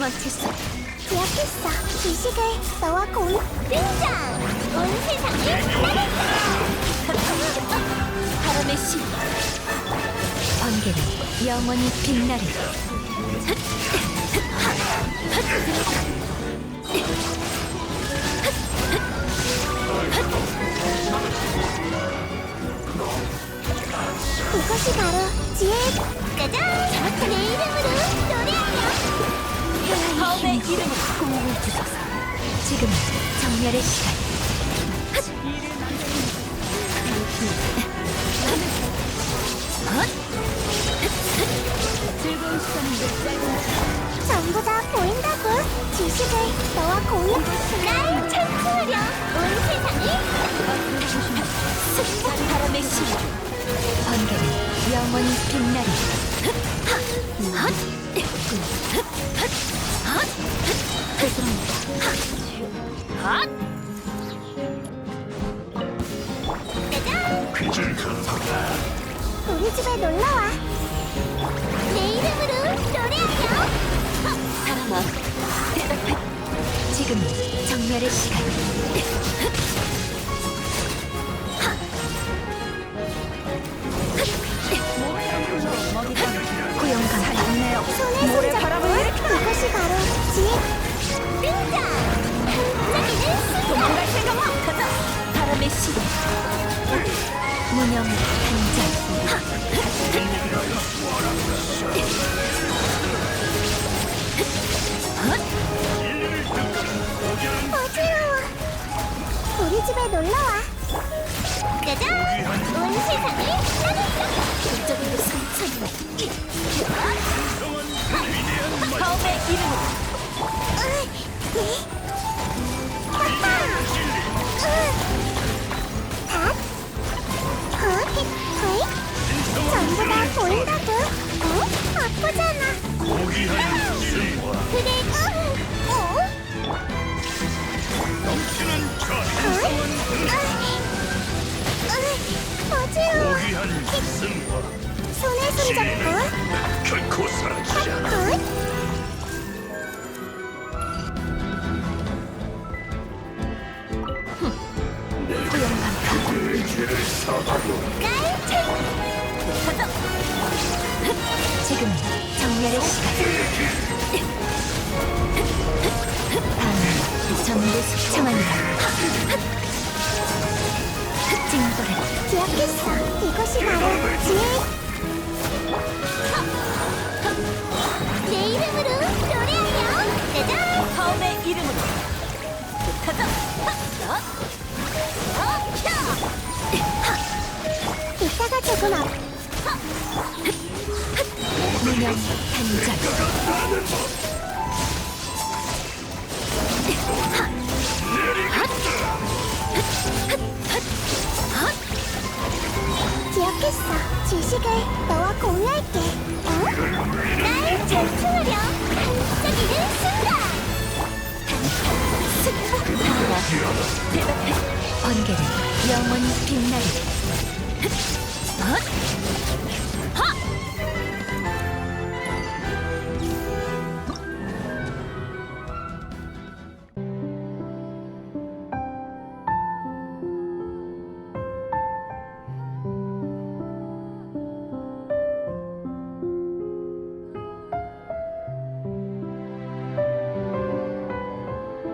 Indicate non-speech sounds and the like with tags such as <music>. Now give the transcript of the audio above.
도망칠 수 기억했어. 지식을 너와 공 등장. 온 세상을 바람의 신 번개는 영원히 빛나리 이것이 바로 지혜. 짜잔. 내 이름으로 노래하렴. 다음의 이름으로 공을 주소서. 지금은 정렬의 시간. 즐거운 시간인데 전부 다 보인다고. 지식을 너와 공유. 날 찬송하렴. 온 세상이? 습한 바람의 신 번개는 영원히 빛나리 우리 집에 놀러와. 내 이름으로 노래하렴. 사람아 <laughs> 대답해 지금은 정멸의 시간 무념 단장 어지러워. 우리 집에 놀러와. 짜잔! 온 따뜻하게. 저쪽으로 상처는 다음의 이름으로 닷, 어? 아프잖아. 그래, 어? 어? 어? 어지러워. 손에 손잡고. 결코 사라지지 않아. 날 정멸의 시간 다음은 전부 숙청한다 징벌은 기억했어. 이것이 바로 지혜. 내 이름으로 노래하렴. 짜잔! 다음의 이름으로 가자 이따가 조금 앞. 운명 단장 기억했어. 지식을 너와 공유할게. 어? 날 절충하려. 반짝이는 순간. 승부 대답해. 번개는 영원히 빛나리. 헛!